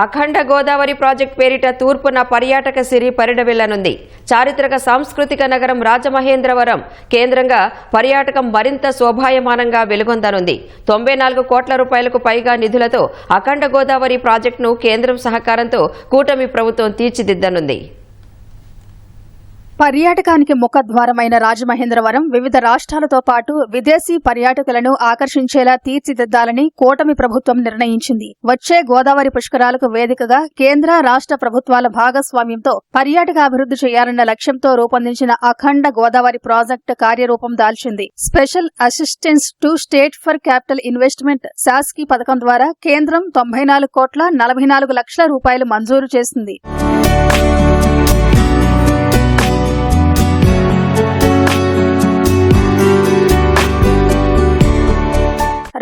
అఖండ Godavari project పేరిట తూర్పున పర్యాటక సిరి పరిడవిల్లనుంది చారిత్రక సాంస్కృతిక నగరం రాజమహేంద్రవరం కేంద్రంగా పర్యాటకం మరింత శోభాయమానంగా వెలుగొందనుంది. తొంభై నాలుగు కోట్ల రూపాయలకు పైగా నిధులతో అఖండ గోదావరి ప్రాజెక్టును కేంద్రం సహకారంతో కూటమి ప్రభుత్వం తీర్చిదిద్దనుంది. పర్యాటకానికి ముఖద్వారమైన రాజమహేంద్రవరం వివిధ రాష్ట్రాలతో పాటు విదేశీ పర్యాటకులను ఆకర్షించేలా తీర్చిదిద్దాలని కూటమి ప్రభుత్వం నిర్ణయించింది. వచ్చే గోదావరి పుష్కరాలకు వేదికగా కేంద్ర రాష్ట్ర ప్రభుత్వాల భాగస్వామ్యంతో పర్యాటక అభివృద్ధి చేయాలన్న లక్ష్యంతో రూపొందించిన అఖండ గోదావరి ప్రాజెక్టు కార్యరూపం దాల్చింది. Special assistance to state for capital investment SASCI పథకం ద్వారా కేంద్రం తొంభై నాలుగు కోట్ల నలభై నాలుగు లక్షల రూపాయలు మంజూరు చేసింది.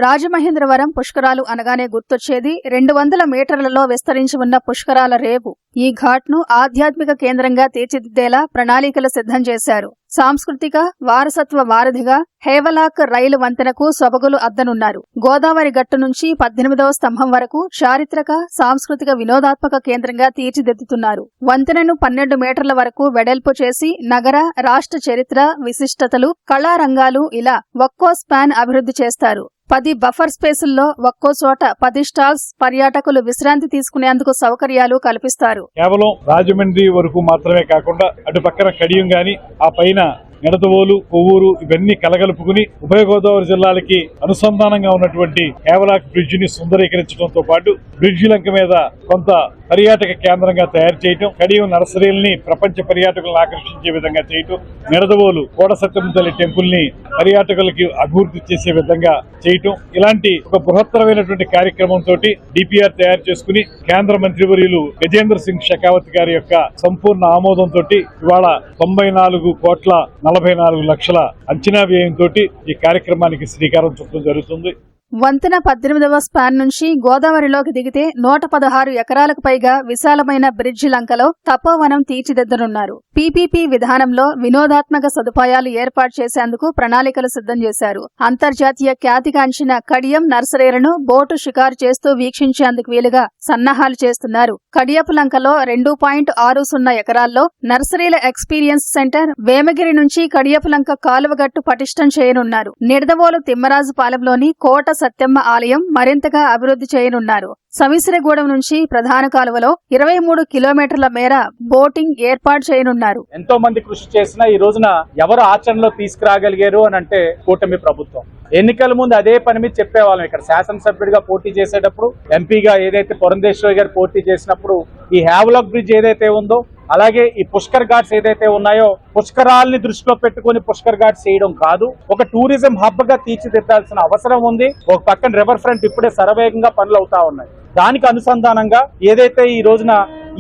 రాజమహేంద్రవరం పుష్కరాలు అనగానే గుర్తొచ్చేది. రెండు వందల మీటర్లలో విస్తరించి ఉన్న పుష్కరాల రేవు. ఈ ఘాట్ను ఆధ్యాత్మిక కేంద్రంగా తీర్చిదిద్దేలా ప్రణాళికలు సిద్ధం చేశారు. సాంస్కృతిక వారసత్వ వారధిగా హేవలాక్ రైలు వంతెనకు సొబగులు అద్దనున్నారు. గోదావరి గట్టు నుంచి పద్దెనిమిదవ స్తంభం వరకు చారిత్రక సాంస్కృతిక వినోదాత్మక కేంద్రంగా తీర్చిదిద్దుతున్నారు. వంతెనను పన్నెండు మీటర్ల వరకు వెడల్పు చేసి నగర రాష్ట్ర చరిత్ర విశిష్టతలు కళారంగాలు ఇలా ఒక్కో స్పాన్ అభివృద్ధి చేస్తారు. పది బఫర్ స్పేసుల్లో ఒక్కో చోట పది స్టాల్స్ పర్యాటకులు విశ్రాంతి తీసుకునేందుకు సౌకర్యాలు కల్పిస్తారు. కేవలం రాజమండ్రి వరకు మాత్రమే కాకుండా అటు పక్కన కడియం గాని ఆ పైన నిడదవోలు కొవ్వూరు ఇవన్నీ కలగలుపుకుని ఉభయ గోదావరి జిల్లాలకి అనుసంధానంగా ఉన్నటువంటి కేవలాక్ బ్రిడ్జిని సుందరీకరించడంతో పాటు బ్రిడ్జి లంక మీద కొంత పర్యాటక కేంద్రంగా తయారు చేయటం కడియం నర్సరీల్ని ప్రపంచ పర్యాటకులను ఆకర్షించే విధంగా చేయటం నిడదవోలు కోడ సత్యం టెంపుల్ని పర్యాటకులకి అభివృద్ధి చేసే విధంగా చేయటం ఇలాంటి ఒక బృహత్తరమైనటువంటి కార్యక్రమంతో డిపిఆర్ తయారు చేసుకుని కేంద్ర మంత్రివర్యులు గజేంద్ర సింగ్ షెకావత్ గారి యొక్క సంపూర్ణ ఆమోదంతో ఇవాళ తొంభై నాలుగు కోట్ల నలభై నాలుగు లక్షల అంచనా వ్యయంతో ఈ కార్యక్రమానికి శ్రీకారం చుట్టడం జరుగుతుంది. వంతెన పద్దెనిమిదవ స్పాన్ నుంచి గోదావరిలోకి దిగితే నూట పదహారు ఎకరాలకు పైగా విశాలమైన బ్రిడ్జి లంకలో తపోవనం తీర్చిదిద్దనున్నారు. పీపీపీ విధానంలో వినోదాత్మక సదుపాయాలు ఏర్పాటు చేసేందుకు ప్రణాళికలు సిద్ధం చేశారు. అంతర్జాతీయ ఖ్యాతిగాంచిన కడియం నర్సరీలను బోటు షికారు చేస్తూ వీక్షించేందుకు వీలుగా సన్నాహాలు చేస్తున్నారు. కడియపులంకలో రెండు పాయింట్ ఆరు సున్నా ఎకరాల్లో నర్సరీల ఎక్స్పీరియన్స్ సెంటర్ వేమగిరి నుంచి కడియపులంక కాలువగట్టు పటిష్టం చేయనున్నారు. నిడదవోలు తిమ్మరాజుపాలెంలోని కోట సత్యమ్మ ఆలయం మరింతగా అభివృద్ధి చేయనున్నారు. సమిశ్రగూడెం నుంచి ప్రధాన కాలువలో ఇరవై మూడు కిలోమీటర్ల మేర బోటింగ్ ఏర్పాటు చేయనున్నారు. ఎంతో మంది కృషి చేసిన ఈ రోజున ఎవరు ఆచరణలో తీసుకురాగలిగారు అని అంటే కూటమి ప్రభుత్వం. ఎన్నికల ముందు అదే పని మీద చెప్పేవాళ్ళం. ఇక్కడ శాసనసభ్యుడిగా పోటీ చేసేటప్పుడు ఎంపీగా ఏదైతే పురంధేశ్వరి గారు పోటీ చేసినప్పుడు ఈ హ్యావ్లాక్ బ్రిడ్జ్ ఏదైతే ఉందో అలాగే ఈ పుష్కర్ ఘాట్స్ ఏదైతే ఉన్నాయో పుష్కరాల్ని దృష్టిలో పెట్టుకుని పుష్కర్ ఘాట్స్ చేయడం కాదు. ఒక టూరిజం హబ్గా తీర్చిదిద్దాల్సిన అవసరం ఉంది. ఒక పక్కన రివర్ ఫ్రంట్ ఇప్పుడే శరవేగంగా పనులు అవుతా ఉన్నాయి. దానికి అనుసంధానంగా ఏదైతే ఈ రోజున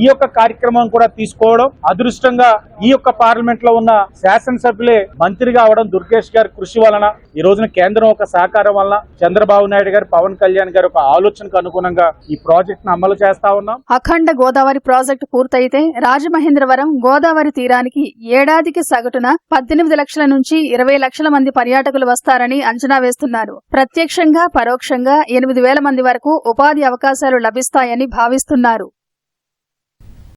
ఈ యొక్క కార్యక్రమం కూడా తీసుకోవడం అదృష్టంగా ఈ యొక్క పార్లమెంట్లో ఉన్న శాసనసభ్యులే మంత్రిగా అవడం దుర్గేష్ గారి కృషి వలన ఈ రోజున కేంద్రం ఒక సహకారం వలన చంద్రబాబు నాయుడు గారు పవన్ కళ్యాణ్ గారు ఒక ఆలోచనకు అనుగుణంగా ఈ ప్రాజెక్ట్ను అమలు చేస్తా ఉన్నాం. అఖండ గోదావరి ప్రాజెక్టు పూర్తయితే రాజమహేంద్రవరం గోదావరి తీరానికి ఏడాదికి సగటున పద్దెనిమిది లక్షల నుంచి ఇరవై లక్షల మంది పర్యాటకులు వస్తారని అంచనా వేస్తున్నారు. ప్రత్యక్షంగా పరోక్షంగా ఎనిమిది వేల మంది వరకు ఉపాధి అవకాశాలు లభిస్తాయని భావిస్తున్నారు.